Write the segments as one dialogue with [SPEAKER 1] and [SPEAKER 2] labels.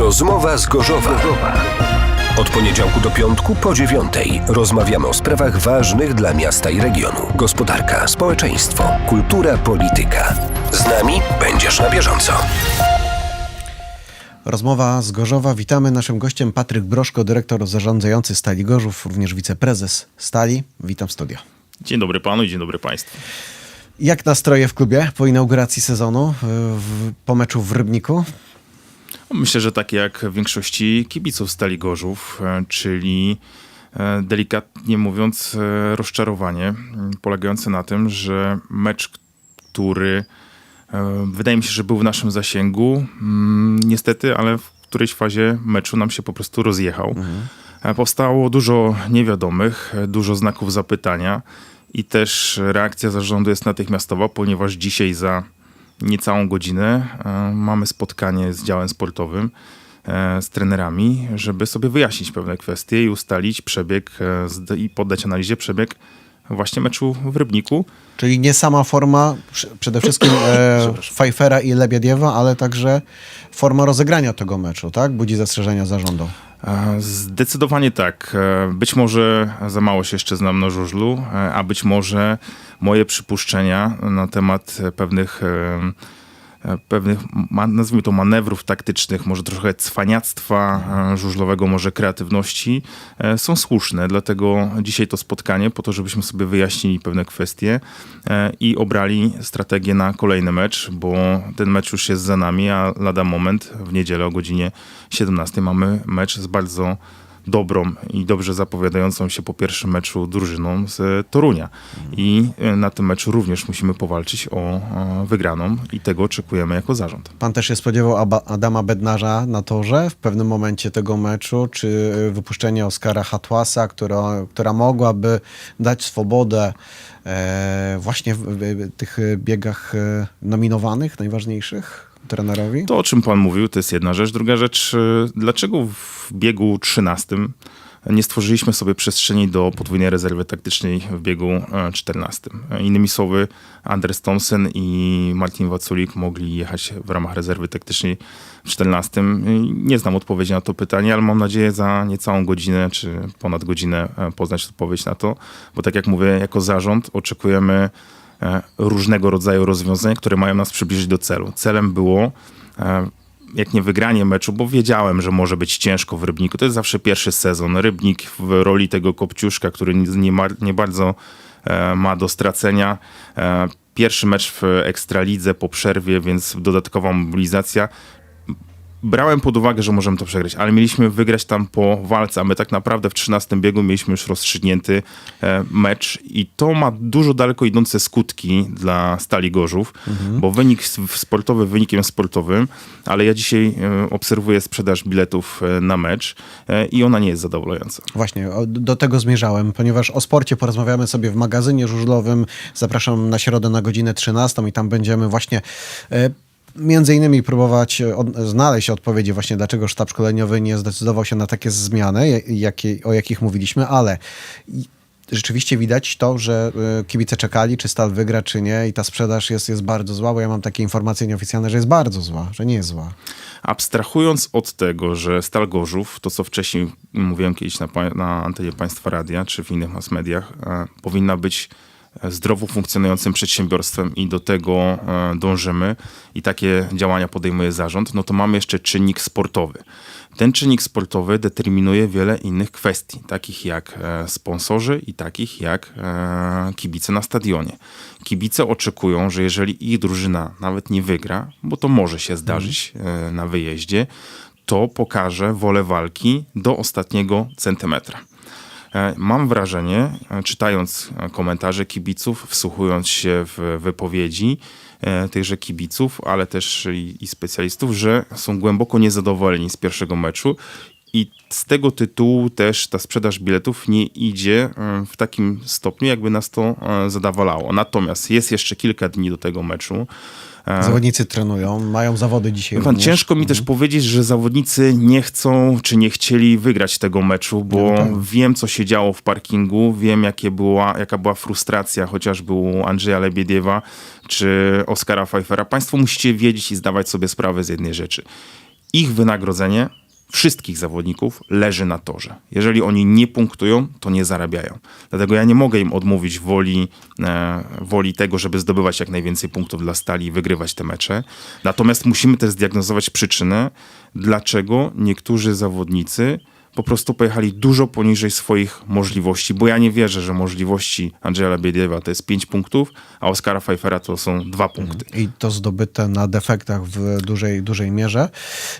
[SPEAKER 1] Rozmowa z Gorzowa. Od poniedziałku do piątku po dziewiątej rozmawiamy o sprawach ważnych dla miasta i regionu. Gospodarka, społeczeństwo, kultura, polityka. Z nami będziesz na bieżąco.
[SPEAKER 2] Rozmowa z Gorzowa. Witamy. Naszym gościem Patryk Broszko, dyrektor zarządzający Stali Gorzów, również wiceprezes Stali. Witam w studio.
[SPEAKER 3] Dzień dobry panu i dzień dobry państwu.
[SPEAKER 2] Jak nastroje w klubie po inauguracji sezonu, w, po meczu w Rybniku?
[SPEAKER 3] Myślę, że takie jak w większości kibiców Stali Gorzów, e, czyli e, delikatnie mówiąc e, rozczarowanie polegające na tym, że mecz, który wydaje mi się, że był w naszym zasięgu, niestety, ale w którejś fazie meczu nam się po prostu rozjechał. E, Powstało dużo niewiadomych, dużo znaków zapytania i też reakcja zarządu jest natychmiastowa, ponieważ dzisiaj za niecałą godzinę e, mamy spotkanie z działem sportowym, e, z trenerami, żeby sobie wyjaśnić pewne kwestie i ustalić przebieg e, i poddać analizie przebieg właśnie meczu w Rybniku.
[SPEAKER 2] Czyli nie sama forma przede wszystkim e, Pfeiffera i Lebiediewa, ale także forma rozegrania tego meczu, tak? Budzi zastrzeżenia zarządu.
[SPEAKER 3] Zdecydowanie tak. E, Być może za mało się jeszcze znam na żużlu, e, a być może moje przypuszczenia na temat pewnych, pewnych ma- nazwijmy to manewrów taktycznych, może trochę cwaniactwa e, żużlowego, może kreatywności e, są słuszne. Dlatego dzisiaj to spotkanie po to, żebyśmy sobie wyjaśnili pewne kwestie e, i obrali strategię na kolejny mecz, bo ten mecz już jest za nami, a lada moment w niedzielę o godzinie 17 mamy mecz z bardzo dobrą i dobrze zapowiadającą się po pierwszym meczu drużyną z Torunia. I e, na tym meczu również musimy powalczyć o e, wygraną i tego oczekujemy jako zarząd.
[SPEAKER 2] Pan też się spodziewał Adama Bednarza na torze w pewnym momencie tego meczu, czy y, wypuszczenie Oskara Hatłasa, która, która mogłaby dać swobodę e, właśnie w, tych biegach e, nominowanych, najważniejszych trenerowi?
[SPEAKER 3] To, o czym pan mówił, to jest jedna rzecz. Druga rzecz, e, dlaczego w biegu 13 nie stworzyliśmy sobie przestrzeni do podwójnej rezerwy taktycznej w biegu e, 14? E, Innymi słowy, Andres Thompson i Martin Waculik mogli jechać w ramach rezerwy taktycznej w 14. Nie znam odpowiedzi na to pytanie, ale mam nadzieję za niecałą godzinę, czy ponad godzinę e, poznać odpowiedź na to, bo tak jak mówię, jako zarząd oczekujemy e, różnego rodzaju rozwiązań, które mają nas przybliżyć do celu. Celem było e, jak nie wygranie meczu, bo wiedziałem, że może być ciężko w Rybniku. To jest zawsze pierwszy sezon. Rybnik w roli tego kopciuszka, który nie, ma, nie bardzo e, ma do stracenia. E, pierwszy mecz w Ekstralidze po przerwie, więc dodatkowa mobilizacja brałem pod uwagę, że możemy to przegrać, ale mieliśmy wygrać tam po walce, a my tak naprawdę w 13 biegu mieliśmy już rozstrzygnięty e, mecz i to ma dużo daleko idące skutki dla Stali Gorzów, bo wynik sportowy wynikiem sportowym, ale ja dzisiaj e, obserwuję sprzedaż biletów e, na mecz i ona nie jest zadowalająca.
[SPEAKER 2] Właśnie, do tego zmierzałem, ponieważ o sporcie porozmawiamy sobie w magazynie żużlowym. Zapraszam na środę na godzinę 13 i tam będziemy właśnie między innymi próbować e, od, znaleźć odpowiedzi właśnie, dlaczego sztab szkoleniowy nie zdecydował się na takie zmiany, ja- jakie, o jakich mówiliśmy, ale rzeczywiście widać to, że e, kibice czekali, czy Stal wygra, czy nie i ta sprzedaż jest, jest bardzo zła, bo ja mam takie informacje nieoficjalne, że jest bardzo zła, że nie jest zła.
[SPEAKER 3] Abstrahując od tego, że Stal Gorzów, to co wcześniej mówiłem kiedyś na, na antenie Państwa Radia czy w innych mass mediach, e, powinna być zdrowo funkcjonującym przedsiębiorstwem i do tego e, dążymy i takie działania podejmuje zarząd, no to mamy jeszcze czynnik sportowy. Ten czynnik sportowy determinuje wiele innych kwestii, takich jak e, sponsorzy i takich jak e, kibice na stadionie. Kibice oczekują, że jeżeli ich drużyna nawet nie wygra, bo to może się zdarzyć e, na wyjeździe, to pokaże wolę walki do ostatniego centymetra. E, Mam wrażenie, e, czytając e, komentarze kibiców, wsłuchując się w wypowiedzi tychże kibiców, ale też i specjalistów, że są głęboko niezadowoleni z pierwszego meczu i z tego tytułu też ta sprzedaż biletów nie idzie e, w takim stopniu, jakby nas to e, zadowalało. Natomiast jest jeszcze kilka dni do tego meczu. E,
[SPEAKER 2] Zawodnicy trenują, mają zawody dzisiaj
[SPEAKER 3] Pan, ciężko mi też powiedzieć, że zawodnicy nie chcą czy nie chcieli wygrać tego meczu, bo wiem, co się działo w parkingu, wiem, jakie była, jaka była frustracja chociażby u Andrzeja Lebiediewa czy Oskara Pfeiffera. Państwo musicie wiedzieć i zdawać sobie sprawę z jednej rzeczy. ich wynagrodzenie wszystkich zawodników leży na torze. Jeżeli oni nie punktują, to nie zarabiają. Dlatego ja nie mogę im odmówić woli, e, woli tego, żeby zdobywać jak najwięcej punktów dla stali i wygrywać te mecze. Natomiast musimy też zdiagnozować przyczynę, dlaczego niektórzy zawodnicy po prostu pojechali dużo poniżej swoich możliwości, bo ja nie wierzę, że możliwości Andrzeja Lebiediewa to jest 5 punktów, a Oskara Pfeiffera to są 2 punkty.
[SPEAKER 2] I to zdobyte na defektach w dużej, dużej mierze,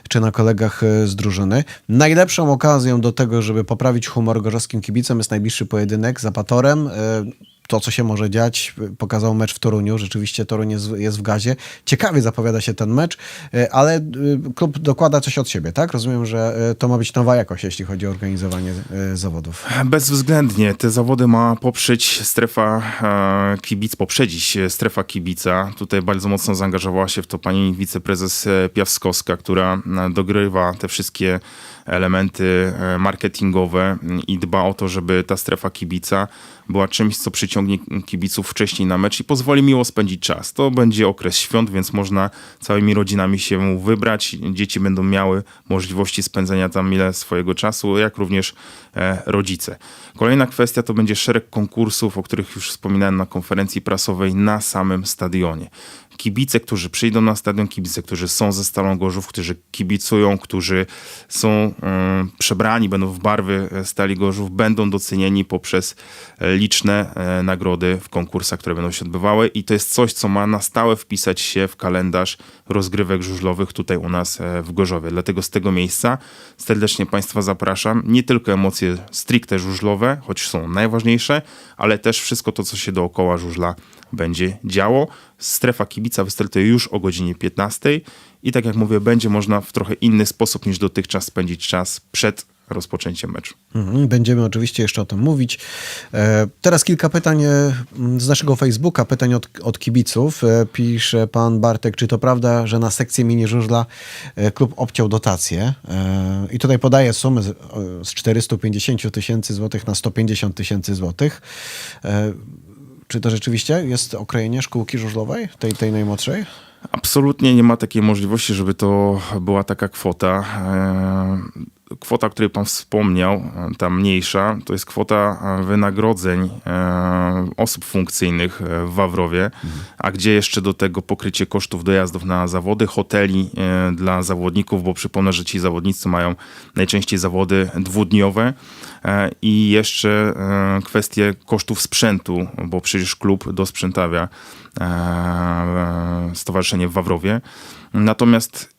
[SPEAKER 2] czy na kolegach e, z drużyny. Najlepszą okazją do tego, żeby poprawić humor gorzowskim kibicom jest najbliższy pojedynek z Apatorem. To, co się może dziać, pokazał mecz w Toruniu. Rzeczywiście Toruń jest, jest w gazie. Ciekawie zapowiada się ten mecz, e, ale e, klub dokłada coś od siebie, tak? Rozumiem, że e, to ma być nowa jakość, jeśli chodzi o organizowanie zawodów.
[SPEAKER 3] Bezwzględnie te zawody ma poprzeć strefa kibic, poprzedzić strefa kibica. Tutaj bardzo mocno zaangażowała się w to pani wiceprezes Piawskowska, która dogrywa te wszystkie elementy marketingowe i dba o to, żeby ta strefa kibica była czymś, co przyciągnie kibiców wcześniej na mecz i pozwoli miło spędzić czas. To będzie okres świąt, więc można całymi rodzinami się wybrać. Dzieci będą miały możliwości spędzenia tam ile swojego czasu, jak również e, rodzice. Kolejna kwestia to będzie szereg konkursów, o których już wspominałem na konferencji prasowej na samym stadionie. Kibice, którzy przyjdą na stadion, kibice, którzy są ze Stalą Gorzów, którzy kibicują, którzy są e, przebrani, będą w barwy e, Stali Gorzów, będą docenieni poprzez e, liczne e, nagrody w konkursach, które będą się odbywały i to jest coś, co ma na stałe wpisać się w kalendarz rozgrywek żużlowych tutaj u nas e, w Gorzowie. Dlatego z tego miejsca serdecznie Państwa zapraszam. Nie tylko emocje stricte żużlowe, choć są najważniejsze, ale też wszystko to, co się dookoła żużla będzie działo. Strefa kibica wystartuje już o godzinie 15 i tak jak mówię, będzie można w trochę inny sposób niż dotychczas spędzić czas przed rozpoczęciem meczu.
[SPEAKER 2] Mhm, Będziemy oczywiście jeszcze o tym mówić. E, Teraz kilka pytań e, z naszego Facebooka, pytań od, od kibiców. E, Pisze pan Bartek, czy to prawda, że na sekcję mini żużla klub obciął dotację? I tutaj podaje e, z 450 tysięcy złotych na 150 tysięcy złotych. E, Czy to rzeczywiście jest okrojenie szkółki żużlowej, tej, tej najmłodszej?
[SPEAKER 3] Absolutnie nie ma takiej możliwości, żeby to była taka kwota. Kwota, o której pan wspomniał, e, ta mniejsza, to jest kwota e, wynagrodzeń e, osób funkcyjnych w Wawrowie, a gdzie jeszcze do tego pokrycie kosztów dojazdów na zawody, hoteli dla zawodników, bo przypomnę, że ci zawodnicy mają najczęściej zawody dwudniowe. I jeszcze kwestie kosztów sprzętu, bo przecież klub dosprzętawia stowarzyszenie w Wawrowie. Natomiast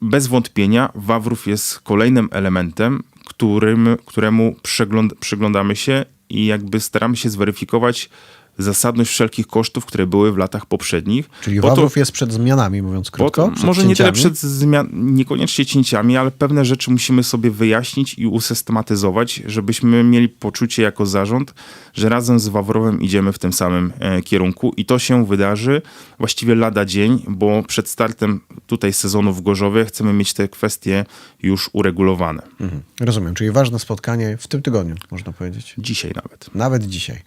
[SPEAKER 3] bez wątpienia Wawrów jest kolejnym elementem, którym, któremu przegląd, przyglądamy się i jakby staramy się zweryfikować zasadność wszelkich kosztów, które były w latach poprzednich.
[SPEAKER 2] Czyli
[SPEAKER 3] Po to-
[SPEAKER 2] Wawrów jest przed zmianami, mówiąc krótko.
[SPEAKER 3] to
[SPEAKER 2] przed
[SPEAKER 3] może nie tyle
[SPEAKER 2] cięciami.
[SPEAKER 3] przed zmian, niekoniecznie cięciami, ale pewne rzeczy musimy sobie wyjaśnić i usystematyzować, żebyśmy mieli poczucie jako zarząd, że razem z Wawrowem idziemy w tym samym e, kierunku i to się wydarzy właściwie lada dzień, bo przed startem tutaj sezonu w Gorzowie chcemy mieć te kwestie już uregulowane.
[SPEAKER 2] Mhm. Rozumiem, czyli ważne spotkanie w tym tygodniu, można powiedzieć.
[SPEAKER 3] Dzisiaj nawet.
[SPEAKER 2] Nawet dzisiaj.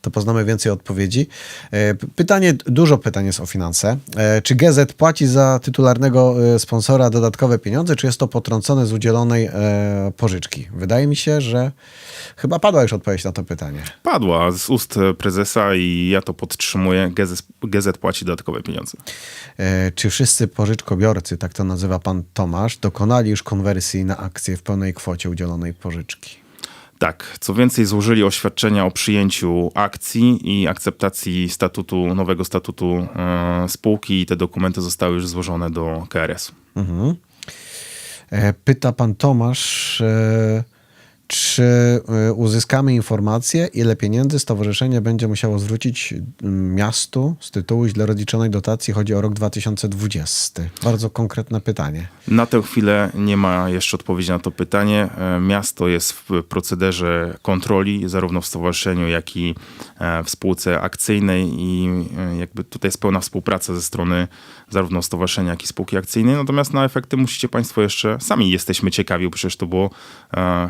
[SPEAKER 2] To poznamy więcej odpowiedzi. E, Pytanie, dużo pytań jest o finanse. E, Czy GZ płaci za tytularnego e, sponsora dodatkowe pieniądze, czy jest to potrącone z udzielonej pożyczki? Wydaje mi się, że chyba padła już odpowiedź na to pytanie.
[SPEAKER 3] Padła z ust prezesa i ja to podtrzymuję. GZ, GZ płaci dodatkowe pieniądze.
[SPEAKER 2] Czy wszyscy pożyczkobiorcy, tak to nazywa pan Tomasz, dokonali już konwersji na akcje w pełnej kwocie udzielonej pożyczki?
[SPEAKER 3] Tak, co więcej, złożyli oświadczenia o przyjęciu akcji i akceptacji statutu, nowego statutu e, spółki i te dokumenty zostały już złożone do KRS.
[SPEAKER 2] Mhm. E, Pyta pan Tomasz, e, czy e, uzyskamy informację, ile pieniędzy stowarzyszenie będzie musiało zwrócić mm, miastu z tytułu źle rozliczonej dotacji? Chodzi o rok 2020. Bardzo konkretne pytanie.
[SPEAKER 3] Na tę chwilę nie ma jeszcze odpowiedzi na to pytanie. E, Miasto jest w procederze kontroli, zarówno w stowarzyszeniu, jak i e, w spółce akcyjnej i e, jakby tutaj jest pełna współpraca ze strony zarówno stowarzyszenia, jak i spółki akcyjnej. Natomiast na efekty musicie Państwo jeszcze, sami jesteśmy ciekawi, bo przecież to było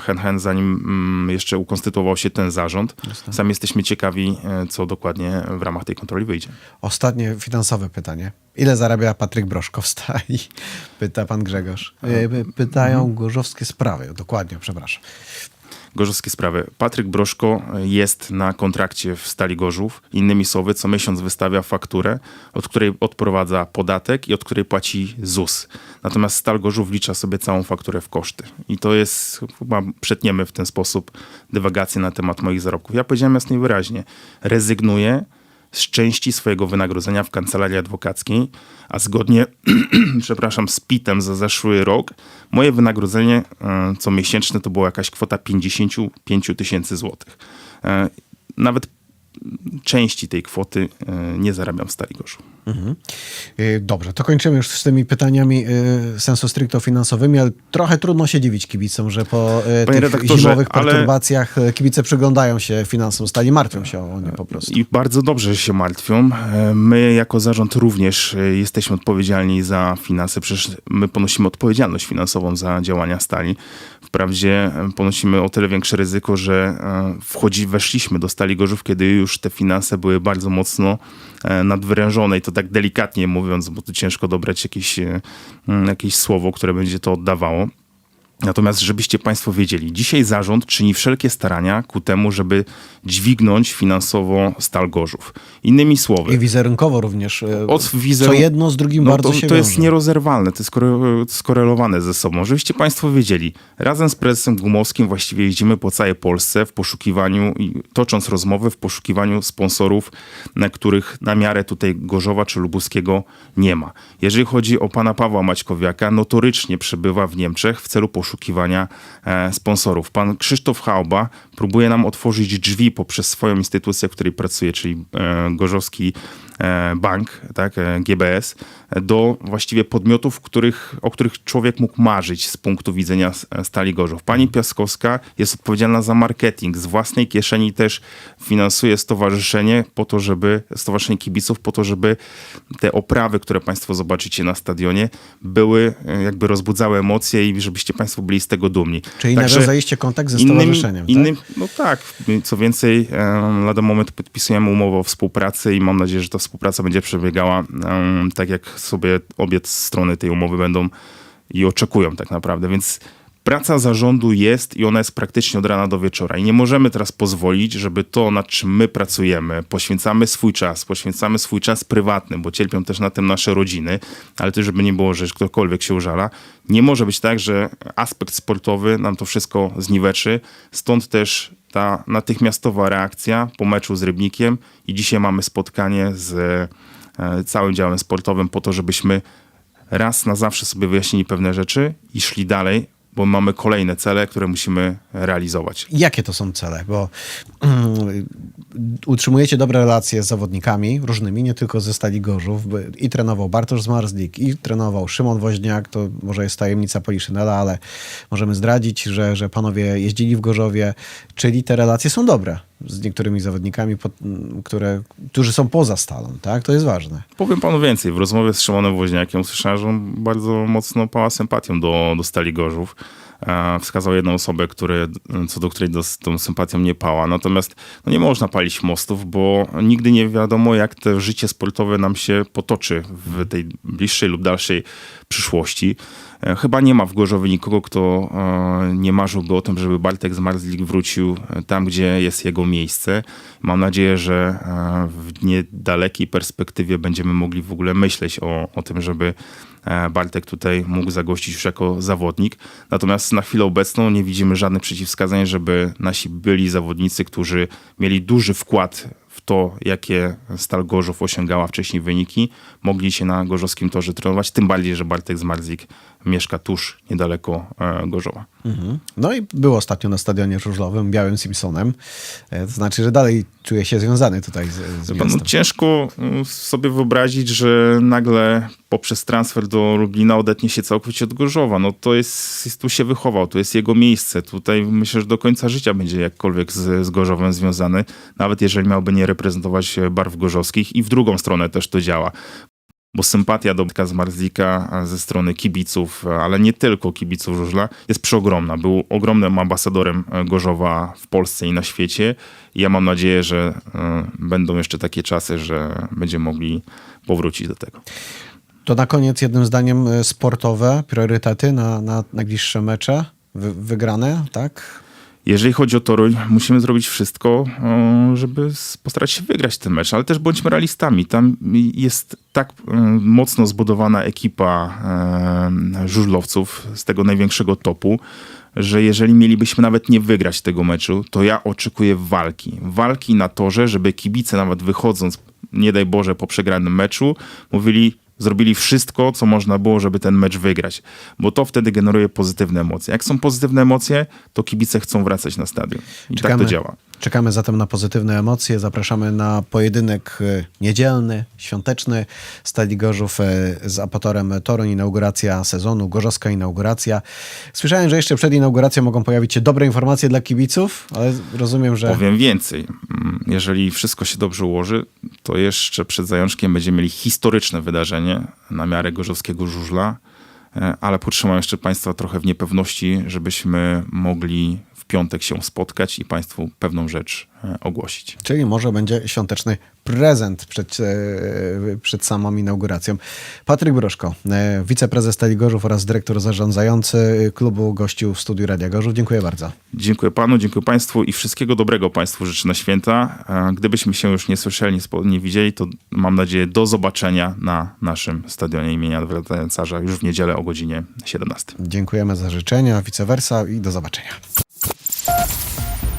[SPEAKER 3] hen hen zanim mm, jeszcze ukonstytuował się ten zarząd. Sami jesteśmy ciekawi, e, co dokładnie w ramach tej kontroli wyjdzie.
[SPEAKER 2] Ostatnie finansowe pytanie. Ile zarabia Patryk Broszko w stali? Pyta pan Grzegorz. E, py- Pytają gorzowskie sprawy. Dokładnie, przepraszam.
[SPEAKER 3] Gorzowskie sprawy. Patryk Broszko jest na kontrakcie w Stali Gorzów. Innymi słowy, co miesiąc wystawia fakturę, od której odprowadza podatek i od której płaci ZUS. Natomiast Stal Gorzów wlicza sobie całą fakturę w koszty. I to jest, chyba przetniemy w ten sposób dywagację na temat moich zarobków. Ja powiedziałem jasno i wyraźnie, rezygnuję z części swojego wynagrodzenia w kancelarii adwokackiej, a zgodnie, przepraszam, z PIT-em za zeszły rok, moje wynagrodzenie e, co miesięczne to była jakaś kwota 55 tysięcy złotych. E, Nawet części tej kwoty e, nie zarabiam w Stali Gorzów.
[SPEAKER 2] E, Dobrze, to kończymy już z tymi pytaniami e, sensu stricto finansowymi, ale trochę trudno się dziwić kibicom, że po e,
[SPEAKER 3] Panie
[SPEAKER 2] tych zimowych
[SPEAKER 3] ale-
[SPEAKER 2] perturbacjach e, kibice przyglądają się finansom stali, martwią się o nie po prostu.
[SPEAKER 3] I bardzo dobrze się martwią. E, My jako zarząd również e, jesteśmy odpowiedzialni za finanse. Przecież my ponosimy odpowiedzialność finansową za działania stali. Wprawdzie e, ponosimy o tyle większe ryzyko, że e, wchodzi, weszliśmy do Stali Gorzów, kiedy już te finanse były bardzo mocno e, nadwyrężone i to tak delikatnie mówiąc, bo tu ciężko dobrać jakieś, e, jakieś słowo, które będzie to oddawało. Natomiast, żebyście Państwo wiedzieli, dzisiaj zarząd czyni wszelkie starania ku temu, żeby dźwignąć finansowo Stal Gorzów. Innymi słowy,
[SPEAKER 2] I wizerunkowo również. e,
[SPEAKER 3] od
[SPEAKER 2] Co
[SPEAKER 3] wizerunku-
[SPEAKER 2] jedno z drugim
[SPEAKER 3] no
[SPEAKER 2] bardzo
[SPEAKER 3] to,
[SPEAKER 2] się
[SPEAKER 3] to jest
[SPEAKER 2] wiąże.
[SPEAKER 3] nierozerwalne, to jest skore- skorelowane ze sobą. Żebyście Państwo wiedzieli, razem z prezesem Gumowskim właściwie jeździmy po całej Polsce w poszukiwaniu i tocząc rozmowy w poszukiwaniu sponsorów, na których na miarę tutaj Gorzowa czy Lubuskiego nie ma. Jeżeli chodzi o pana Pawła Maćkowiaka, notorycznie przebywa w Niemczech w celu poszukiwania e, sponsorów. Pan Krzysztof Chałba próbuje nam otworzyć drzwi poprzez swoją instytucję, w której pracuje, czyli e, Gorzowski Bank, tak, e, GBS, e, do właściwie podmiotów, których, o których człowiek mógł marzyć z punktu widzenia s- Stali Gorzów. Pani Piaskowska jest odpowiedzialna za marketing. Z własnej kieszeni też finansuje stowarzyszenie po to, żeby, stowarzyszenie kibiców po to, żeby te oprawy, które Państwo zobaczycie na stadionie, były, e, jakby rozbudzały emocje i żebyście Państwo byli z tego dumni.
[SPEAKER 2] Czyli
[SPEAKER 3] Także
[SPEAKER 2] nawiązaliście kontakt ze
[SPEAKER 3] innymi-
[SPEAKER 2] stowarzyszeniem. tak?
[SPEAKER 3] Innym, no tak, co więcej, lada moment podpisujemy umowę o współpracy i mam nadzieję, że ta współpraca będzie przebiegała tak, jak sobie obie strony tej umowy będą i oczekują tak naprawdę, więc praca zarządu jest i ona jest praktycznie od rana do wieczora. I nie możemy teraz pozwolić, żeby to, nad czym my pracujemy, poświęcamy swój czas, poświęcamy swój czas prywatny, bo cierpią też na tym nasze rodziny, ale też żeby nie było, że ktokolwiek się użala, nie może być tak, że aspekt sportowy nam to wszystko zniweczy, stąd też ta natychmiastowa reakcja po meczu z Rybnikiem i dzisiaj mamy spotkanie z e, całym działem sportowym po to, żebyśmy raz na zawsze sobie wyjaśnili pewne rzeczy i szli dalej, bo mamy kolejne cele, które musimy realizować.
[SPEAKER 2] Jakie to są cele? Bo mm, utrzymujecie dobre relacje z zawodnikami różnymi, nie tylko ze Stali Gorzów. I trenował Bartosz Zmarzlik, i trenował Szymon Woźniak. To może jest tajemnica Poliszynela, ale możemy zdradzić, że, że panowie jeździli w Gorzowie. Czyli te relacje są dobre z niektórymi zawodnikami, które, którzy są poza Stalą. Tak? To jest ważne.
[SPEAKER 3] Powiem panu więcej. W rozmowie z Szymonem Woźniakiem usłyszałem, że on bardzo mocno pała sympatią do, do Stali Gorzów. E, Wskazał jedną osobę, który, co do której do, tą sympatią nie pała. Natomiast no nie można palić mostów, bo nigdy nie wiadomo, jak to życie sportowe nam się potoczy w tej bliższej lub dalszej przyszłości. E, Chyba nie ma w Gorzowie nikogo, kto e, nie marzyłby o tym, żeby Bartek Zmarzlik wrócił e, tam, gdzie jest jego miejsce. Mam nadzieję, że w niedalekiej perspektywie będziemy mogli w ogóle myśleć o, o tym, żeby Bartek tutaj mógł zagościć już jako zawodnik. Natomiast na chwilę obecną nie widzimy żadnych przeciwwskazań, żeby nasi byli zawodnicy, którzy mieli duży wkład w to, jakie Stal Gorzów osiągała wcześniej wyniki, mogli się na gorzowskim torze trenować, tym bardziej, że Bartek Zmarzik mieszka tuż niedaleko e, Gorzowa.
[SPEAKER 2] No i był ostatnio na stadionie żużlowym, Białym Simpsonem. E, To znaczy, że dalej czuje się związany tutaj z, z
[SPEAKER 3] No,
[SPEAKER 2] miastem.
[SPEAKER 3] ciężko mm, sobie wyobrazić, że nagle poprzez transfer do Lublina odetnie się całkowicie od Gorzowa. No to jest, jest tu się wychował, to jest jego miejsce. Tutaj myślę, że do końca życia będzie jakkolwiek z, z Gorzowem związany, nawet jeżeli miałby nie reprezentować barw gorzowskich i w drugą stronę też to działa. Bo sympatia do Wojtka Zmarzlika e, ze strony kibiców, e, ale nie tylko kibiców żużla, jest przeogromna. Był ogromnym ambasadorem e, Gorzowa w Polsce i na świecie. Ja mam nadzieję, że będą jeszcze takie czasy, że będziemy mogli powrócić do tego.
[SPEAKER 2] To na koniec jednym zdaniem sportowe priorytety na, na najbliższe mecze wy, wygrane, tak?
[SPEAKER 3] Jeżeli chodzi o Toruń, musimy zrobić wszystko, o, żeby postarać się wygrać ten mecz, ale też bądźmy realistami. Tam jest tak e, mocno zbudowana ekipa e, żużlowców z tego największego topu, że jeżeli mielibyśmy nawet nie wygrać tego meczu, to ja oczekuję walki. Walki na torze, żeby kibice nawet wychodząc, nie daj Boże, po przegranym meczu, mówili, zrobili wszystko, co można było, żeby ten mecz wygrać, bo to wtedy generuje pozytywne emocje. Jak są pozytywne emocje, to kibice chcą wracać na stadion. I tak to działa.
[SPEAKER 2] Czekamy zatem na pozytywne emocje. Zapraszamy na pojedynek e, niedzielny, świąteczny Stali Gorzów e, z Apatorem Toruń. Inauguracja sezonu, gorzowska inauguracja. Słyszałem, że jeszcze przed inauguracją mogą pojawić się dobre informacje dla kibiców, ale rozumiem, że...
[SPEAKER 3] Powiem więcej. Mm, Jeżeli wszystko się dobrze ułoży, to jeszcze przed Zajączkiem będziemy mieli historyczne wydarzenie na miarę gorzowskiego żużla, e, ale potrzymam jeszcze Państwa trochę w niepewności, żebyśmy mogli w piątek się spotkać i Państwu pewną rzecz e, ogłosić.
[SPEAKER 2] Czyli może będzie świąteczny prezent przed, e, przed samą inauguracją. Patryk Broszko, e, wiceprezes Stali Gorzów oraz dyrektor zarządzający klubu gościł w studiu Radia Gorzów. Dziękuję bardzo.
[SPEAKER 3] Dziękuję Panu, dziękuję Państwu i wszystkiego dobrego Państwu życzę na święta. Gdybyśmy się już nie słyszeli, nie widzieli, to mam nadzieję do zobaczenia na naszym stadionie imienia Adalberta Carza już w niedzielę o godzinie 17.
[SPEAKER 2] Dziękujemy za życzenia, vice versa i do zobaczenia.